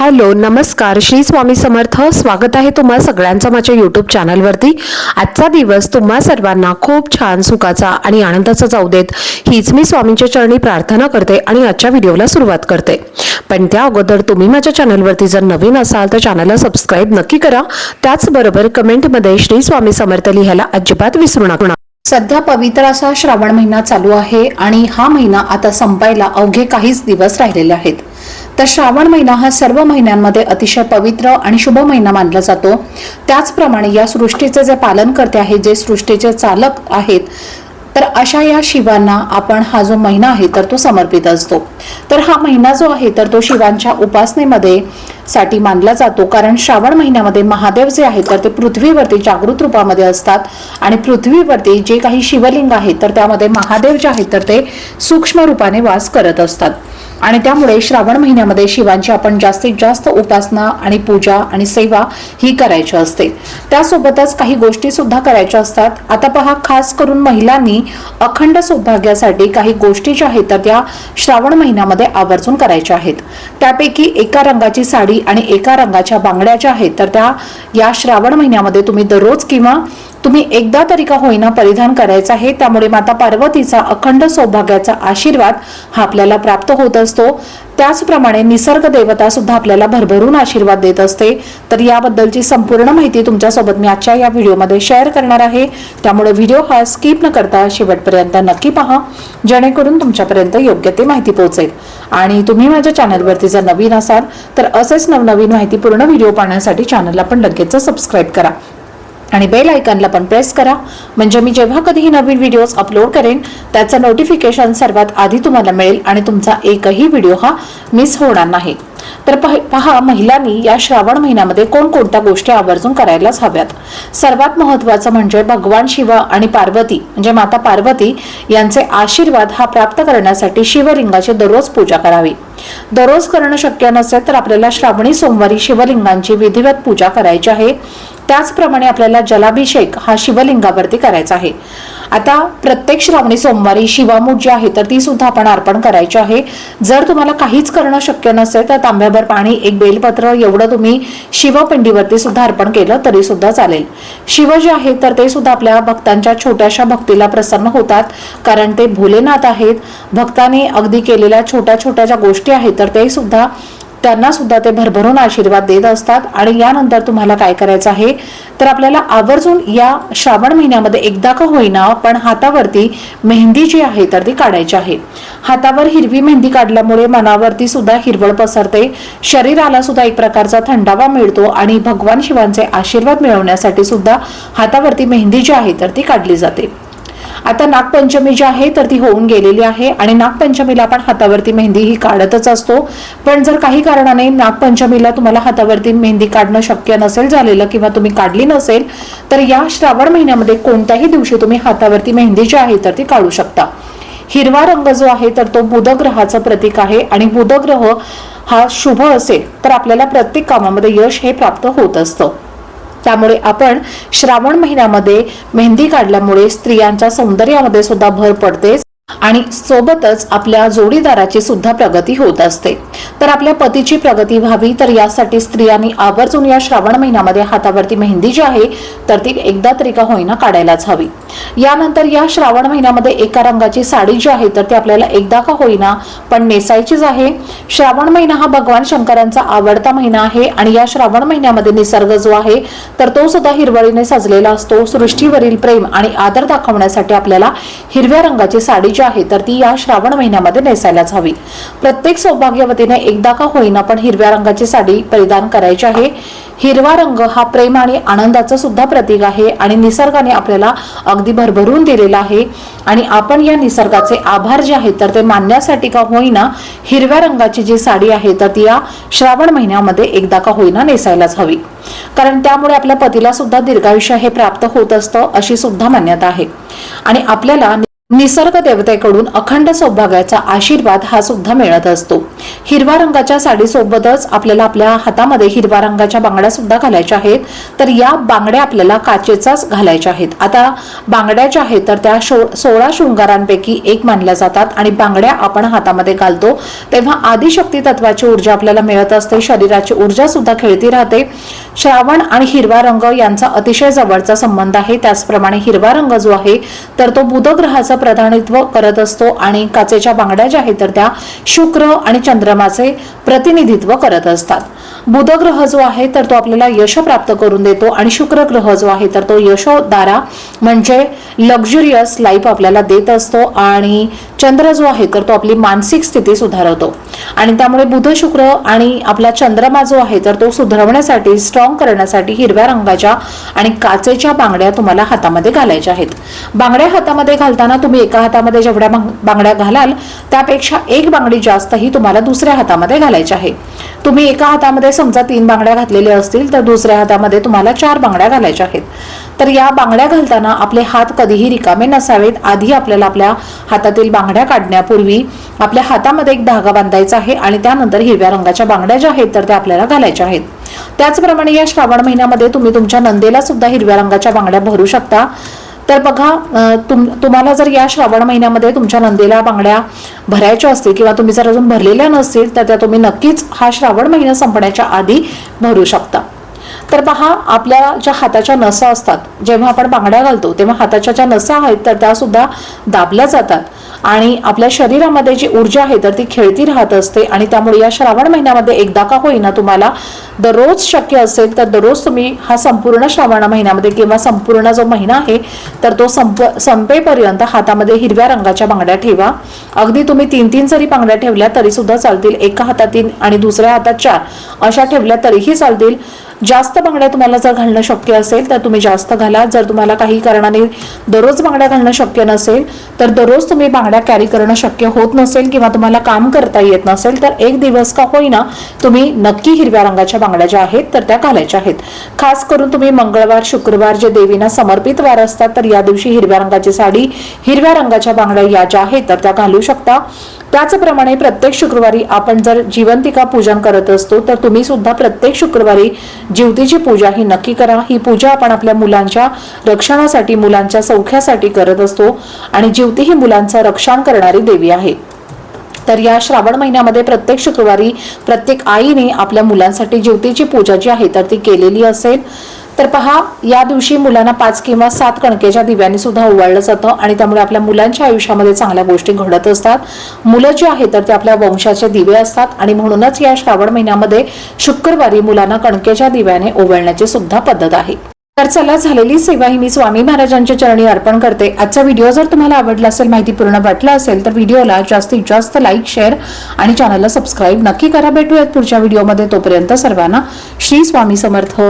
Hello नमस्कार. श्री स्वामी समर्थ. स्वागत आहे तुम्हा सगळ्यांचं माझ्या यूट्यूब चॅनलवरती आजचा दिवस तुम्हा सर्वांना खूप छान सुखाचा आणि आनंदाचा जाऊ देत. हीच मी स्वामींच्या चरणी प्रार्थना करते आणि आजच्या व्हिडिओला सुरुवात करते. पण त्या अगोदर तुम्ही माझ्या चॅनलवरती जर नवीन असाल तर चॅनलला सबस्क्राईब नक्की करा. त्याचबरोबर कमेंटमध्ये श्री स्वामी समर्थ लिहायला अजिबात विसरू नका. सध्या पवित्र असा श्रावण महिना चालू आहे आणि हा महिना आता संपायला अवघे काहीच दिवस राहिलेले आहेत. तर श्रावण महिना हा सर्व महिन्यांमध्ये अतिशय पवित्र आणि शुभ महिना मानला जातो. त्याचप्रमाणे या सृष्टीचे जे पालन करते आहे जे सृष्टीचे चालक आहेत तर अशा या शिवांना आपण हा जो महिना आहे तर तो समर्पित असतो. तर हा महिना जो आहे तर तो शिवांच्या उपासनेमध्ये साठी मानला जातो. कारण श्रावण महिन्यामध्ये महादेव जे आहेत तर ते पृथ्वीवरती जागृत रूपामध्ये असतात. आणि पृथ्वीवरती जे काही शिवलिंग आहेत तर त्यामध्ये महादेव जे आहेत तर ते सूक्ष्म रूपाने वास करत असतात. आणि त्यामुळे श्रावण महिन्यामध्ये शिवांची आपण जास्तीत जास्त उपासना आणि पूजा आणि सेवा ही करायची असते. त्यासोबतच काही गोष्टी सुद्धा करायच्या असतात. आता पहा खास करून महिलांनी अखंड सौभाग्यासाठी काही गोष्टी ज्या आहेत तर त्या श्रावण महिन्यामध्ये आवर्जून करायच्या आहेत. त्यापैकी एका रंगाची साडी आणि एका रंगाच्या बांगड्या ज्या आहेत तर त्या या श्रावण महिन्यामध्ये तुम्ही दररोज किंवा तुम्ही एकदा तरी का होईना परिधान करायचं आहे त्यामुळे माता पार्वतीचा अखंड सौभाग्याचा आशीर्वाद हा आपल्याला प्राप्त होत असतो. त्याचप्रमाणे निसर्ग देवता सुद्धा आपल्याला भरभरून आशीर्वाद देत असते. तर याबद्दलची संपूर्ण माहिती तुमच्यासोबत मी आजच्या या व्हिडिओमध्ये शेअर करणार आहे. त्यामुळे व्हिडिओ हा स्किप न करता शेवटपर्यंत नक्की पहा. जेणेकरून तुमच्यापर्यंत योग्य ते माहिती पोहोचेल. आणि तुम्ही माझ्या चॅनलवरती जर नवीन असाल तर असेच नवनवीन माहिती पूर्ण व्हिडिओ पाहण्यासाठी चॅनलला पण लगेच सबस्क्राईब करा. आणि बेल आयकॉनला पण प्रेस करा. म्हणजे मी जेव्हा कधीही नवीन व्हिडिओज अपलोड करेन त्याचं नोटिफिकेशन सर्वात आधी तुम्हाला मिळेल आणि तुमचा एकही व्हिडिओ हा मिस होणार नाही. तर पह- पहा महिलांनी या श्रावण महिन्यामध्ये कोणकोणत्या गोष्टी आवर्जून करायलाच हव्यात? सर्वात महत्वाचं म्हणजे भगवान शिव आणि पार्वती म्हणजे माता पार्वती यांचे आशीर्वाद हा प्राप्त करण्यासाठी शिवलिंगाची दररोज पूजा करावी. दररोज करणं शक्य नसेल तर आपल्याला श्रावणी सोमवारी शिवलिंगांची विधिवत पूजा करायची आहे. त्याचप्रमाणे आपल्याला जलाभिषेक हा शिवलिंगावरती करायचा आहे. आता प्रत्येक श्रावणी सोमवारी शिवामूठ जी आहे तर ती सुद्धा आपण अर्पण करायची आहे. जर तुम्हाला काहीच करणं शक्य नसेल तर तांब्याभर पाणी एक बेलपत्र एवढं तुम्ही शिवपिंडीवरती सुद्धा अर्पण केलं तरी सुद्धा चालेल. शिव जे आहे तर ते सुद्धा आपल्या भक्तांच्या छोट्याशा भक्तीला प्रसन्न होतात कारण ते भोलेनाथ आहेत. भक्ताने अगदी केलेल्या छोट्या छोट्या ज्या गोष्टी आहेत तर ते सुद्धा त्यांना सुद्धा ते भरभरून आशीर्वाद देत असतात. आणि यानंतर तुम्हाला काय करायचं आहे? तर आपल्याला आवर्जून या श्रावण महिन्यामध्ये एकदा का होईना पण हातावरती मेहंदी जी आहे तर ती काढायची आहे. हातावर हिरवी मेहंदी काढल्यामुळे मनावरती सुद्धा हिरवळ पसरते. शरीराला सुद्धा एक प्रकारचा थंडावा मिळतो आणि भगवान शिवांचे आशीर्वाद मिळवण्यासाठी सुद्धा हातावरती मेहंदी जी आहे तर ती काढली जाते. आता नागपंचमी जी आहे तर ती होऊन गेलेली आहे आणि नागपंचमीला आपण हातावरती मेहंदी ही काढतच असतो. पण जर काही कारणाने नागपंचमीला तुम्हाला हातावरती मेहंदी काढणं शक्य नसेल झालेलं किंवा तुम्ही काढली नसेल तर या श्रावण महिन्यामध्ये कोणत्याही दिवशी तुम्ही हातावरती मेहंदी जी आहे तर ती काढू शकता. हिरवा रंग जो आहे तर तो बुधग्रहाचं प्रतीक आहे आणि बुधग्रह हा शुभ असेल तर आपल्याला प्रत्येक कामामध्ये यश हे प्राप्त होत असतं. त्यामुळे आपण श्रावण महिन्यामध्ये मेहंदी काढल्यामुळे स्त्रियांच्या सौंदर्यामध्ये सुद्धा भर पडते आणि सोबतच आपल्या जोडीदाराची सुद्धा प्रगती होत असते. तर आपल्या पतीची प्रगती व्हावी तर यासाठी स्त्रियांनी आवर्जून या श्रावण महिन्यामध्ये हातावरती मेहंदी जी आहे तर ती एकदा तरी का होईना काढायलाच हवी. यानंतर या श्रावण महिन्यामध्ये एका रंगाची साडी जी आहे तर ती आपल्याला एकदा का होईना पण नेसायचीच आहे. श्रावण महिना हा भगवान शंकरांचा आवडता महिना आहे आणि या श्रावण महिन्यामध्ये निसर्ग जो आहे तर तो सुद्धा हिरवळीने सजलेला असतो. सृष्टीवरील प्रेम आणि आदर दाखवण्यासाठी आपल्याला हिरव्या रंगाची साडी जी आहे तर ती या श्रावण महिन्यामध्ये नेसायलाच हवी. प्रत्येक सौभाग्यवतीने एकदा का होईना पण हिरव्या रंगाची साडी परिधान करायची आहे. हिरवा रंग हा प्रेम आणि आनंदाचं सुद्धा प्रतीक आहे आणि निसर्गाने आपल्याला अगदी भरभरून दिलेला आहे. आणि आपण या निसर्गाचे आभार जे आहेत तर ते मानण्यासाठी का होईना हिरव्या रंगाची जी साडी आहे तर ती या श्रावण महिन्यामध्ये एकदा का होईना नेसायलाच हवी. कारण त्यामुळे आपल्या पतीला सुद्धा दीर्घायुष्य हे प्राप्त होत असतं अशी सुद्धा मान्यता आहे. आणि आपल्याला निसर्ग देवतेकडून अखंड सौभाग्याचा आशीर्वाद हा सुद्धा मिळत असतो. हिरवा रंगाच्या साडीसोबतच आपल्याला आपल्या हातामध्ये हिरव्या रंगाच्या बांगड्या सुद्धा घालायच्या आहेत. तर या बांगड्या आपल्याला काचेचाच घालायच्या आहेत. आता बांगड्या ज्या आहेत तर त्या शो सोळा शृंगारांपैकी एक मानल्या जातात आणि बांगड्या आपण हातामध्ये घालतो. तेव्हा आदिशक्ती तत्वाची ऊर्जा आपल्याला मिळत असते. शरीराची ऊर्जा सुद्धा खेळती राहते. श्रावण आणि हिरवा रंग यांचा अतिशय जवळचा संबंध आहे. त्याचप्रमाणे हिरवा रंग जो आहे तर तो बुधग्रहाचा ग्रहाचं प्रतिनिधित्व करत असतो आणि काचेच्या बांगड्या ज्या आहेत तर त्या शुक्र आणि चंद्रमाचे प्रतिनिधित्व करत असतात. बुध ग्रह जो आहे तर तो आपल्याला यश प्राप्त करून देतो आणि शुक्र ग्रह जो आहे तर तो यशोदारा म्हणजे लक्झुरियस लाईफ आपल्याला देत असतो आणि चंद्र जो आहे तर तो आपली मानसिक स्थिती सुधारवतो. आणि त्यामुळे बुध शुक्र आणि आपला चंद्रमा जो आहे तर तो सुधारवण्यासाठी स्ट्रॉंग करण्यासाठी हिरव्या रंगाच्या आणि काचेच्या बांगड्या तुम्हाला हातामध्ये घालायच्या आहेत. बांगड्या हातामध्ये घालताना तुम्ही एका हातामध्ये जेवढ्या बांगड्या घालाल त्यापेक्षा एक बांगडी जास्त ही तुम्हाला दुसऱ्या हातामध्ये घालायची आहे. तुम्ही एका हातामध्ये समजा तीन बांगड्या घातलेल्या असतील तर दुसऱ्या हातामध्ये तुम्हाला चार बांगड्या घालायच्या आहेत. तर या बांगड्या घालताना आपले हात कधीही रिकामे नसावेत. आधी आपल्याला आपल्या हातातील बांगड्या काढण्यापूर्वी आपल्या हातामध्ये एक धागा बांधायचा आहे आणि त्यानंतर हिरव्या रंगाच्या बांगड्या ज्या आहेत तर त्या आपल्याला घालायच्या आहेत. त्याचप्रमाणे या श्रावण महिन्यामध्ये तुम्ही तुमच्या नंदेला सुद्धा हिरव्या रंगाच्या बांगड्या भरू शकता. तर बघा तुम तुम्हाला जर या श्रावण महिन्यामध्ये तुमच्या नंदीला बांगड्या भरायच्या असतील किंवा तुम्ही जर अजून भरलेल्या नसतील तर त्या तुम्ही नक्कीच हा श्रावण महिना संपण्याच्या आधी भरू शकता. तर पहा आपल्या ज्या हाताच्या नसा असतात जेव्हा आपण बांगड्या घालतो तेव्हा हाताच्या ज्या नसा आहेत तर त्या सुद्धा दाबल्या जातात. आणि आपल्या शरीरामध्ये जी ऊर्जा आहे तर ती खेळती राहत असते आणि त्यामुळे या श्रावण महिन्यामध्ये एकदा का होईना तुम्हाला दररोज शक्य असेल तर दररोज तुम्ही हा संपूर्ण श्रावण महिन्यामध्ये किंवा संपूर्ण जो महिना आहे तर तो संप संपेपर्यंत हातामध्ये हिरव्या रंगाच्या बांगड्या ठेवा. अगदी तुम्ही तीन तीन जरी बांगड्या ठेवल्या तरी सुद्धा चालतील. एका हातात तीन आणि दुसऱ्या हातात चार. अशा ठेवल्या तरीही चालतील. जास्त बांगड्या तुम्हाला जर घालणं शक्य असेल तर तुम्ही जास्त घाला. जर तुम्हाला काही कारणाने दररोज बांगड्या घालणं शक्य नसेल तर दररोज तुम्ही बांगड्या कॅरी करणं शक्य होत नसेल किंवा तुम्हाला काम करता येत नसेल तर एक दिवस का होईना तुम्ही नक्की हिरव्या रंगाच्या बांगड्या ज्या आहेत तर त्या घालायच्या आहेत. खास करून तुम्ही मंगळवार शुक्रवार जे देवीना समर्पित वार असतात तर या दिवशी हिरव्या रंगाची साडी हिरव्या रंगाच्या बांगड्या या ज्या आहेत तर त्या घालू शकता. त्याचप्रमाणे प्रत्येक शुक्रवारी आपण जर जिवंतिका पूजन करत असतो तर तुम्ही सुद्धा प्रत्येक शुक्रवारी जीवतीची पूजा ही नक्की करा. ही पूजा आपण आपल्या मुलांच्या रक्षणासाठी मुलांच्या सौख्यासाठी करत असतो आणि जीवती ही मुलांचं रक्षण करणारी देवी आहे. तर या श्रावण महिन्यामध्ये प्रत्येक शुक्रवारी प्रत्येक आईने आपल्या मुलांसाठी ज्योतीची पूजा जी आहे तर ती केलेली असेल. तर पहा या दिवशी मुलांना पाच किंवा सात कणकेच्या दिव्याने सुद्धा ओवाळलं जातं आणि त्यामुळे आपल्या मुलांच्या आयुष्यामध्ये चांगल्या गोष्टी घडत असतात. मुलं जी आहेत तर ते आपल्या वंशाचे दिवे असतात आणि म्हणूनच या श्रावण महिन्यामध्ये शुक्रवारी मुलांना कणकेच्या दिव्याने ओवाळण्याची सुद्धा पद्धत आहे. तर चला झालेली सेवा ही मी स्वामी महाराजांच्या चरणी अर्पण करते. आजचा व्हिडिओ जर तुम्हाला आवडला असेल माहिती पूर्ण वाटला असेल तर व्हिडिओला जास्तीत जास्त लाईक शेअर आणि चॅनलला सबस्क्राईब नक्की करा. भेटूयात पुढच्या व्हिडिओमध्ये. तोपर्यंत सर्वांना श्री स्वामी समर्थ.